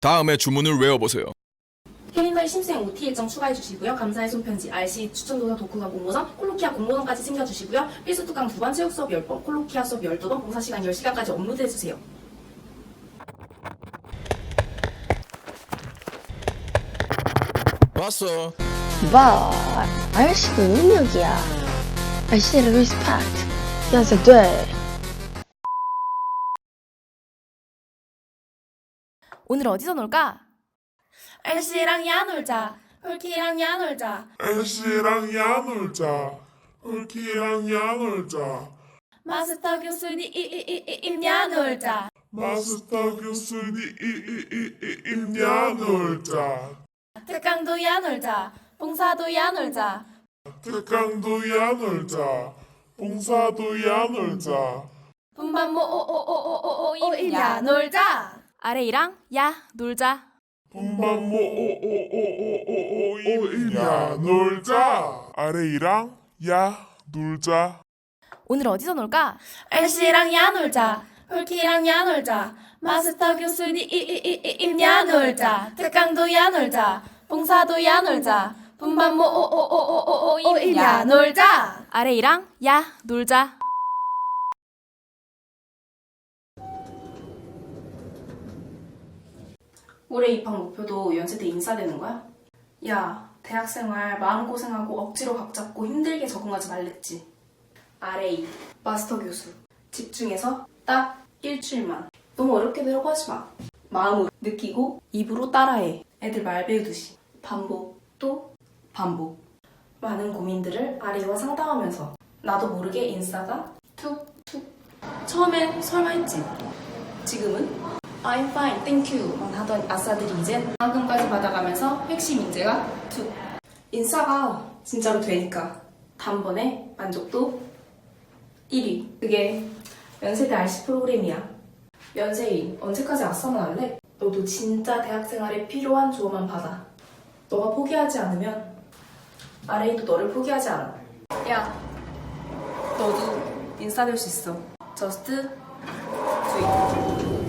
다음에 주문을 외워보세요. 케린을 심수행 OT 일정 추가해 주시고요. 감사의 손편지, RC 추천도서 독후감 공모전, 콜로키아 공모전까지 챙겨주시고요. 필수 특강 두번 체육 수업 10번, 콜로키아 수업 12번, 봉사시간 10시간까지 업로드 해주세요. 봤어. 와, RC도 능력이야. RC를 리스펙트. 연세 돼. 오늘 어디서 놀까? RC랑 야 놀자. 홀키랑 야 놀자. 엘씨랑 야 놀자 hul키랑 야 놀자 마스터 교수님 이이이이야 놀자. 마스터 교수님 이이이이야 놀자 특강도 야 놀자. 봉사도 야 놀자. 특강도 야 놀자 봉사도 야 놀자 분반모 오오오오오오야 놀자. 아래이랑 야 놀자. 분반모 오오오오오오야 놀자 아래이랑 야 놀자 오늘 어디서 놀까? RC랑 야 놀자. 홀키랑 야 놀자. 마스터 교수님 이이이이야 놀자. 특강도 야 놀자. 봉사도 야 놀자. 분반모 오오오오오오야 놀자. 아래이랑 야 놀자. 올해 입학 목표도 연세 때 인사되는 거야? 야, 대학생활 마음고생하고 억지로 각 잡고 힘들게 적응하지 말랬지. RA, 마스터 교수. 집중해서 딱 일주일만. 너무 어렵게 배우고 하지 마. 마음으로 느끼고 입으로 따라해. 애들 말 배우듯이. 반복, 또 반복. 많은 고민들을 RA와 상담하면서 나도 모르게 인싸가 툭 툭. 처음엔 설마 했지. 지금은 I'm fine, thank you만 하던 아싸들이 이젠 방금까지 받아가면서 핵심 인재가 툭. 인싸가 진짜로 되니까 단번에 만족도 1위. 그게 연세대 RC 프로그램이야. 연세인, 언제까지 아싸만 할래? 너도 진짜 대학생활에 필요한 조언만 받아. 너가 포기하지 않으면 RA도 너를 포기하지 않아. 야, 너도 인싸 될 수 있어. Just do it.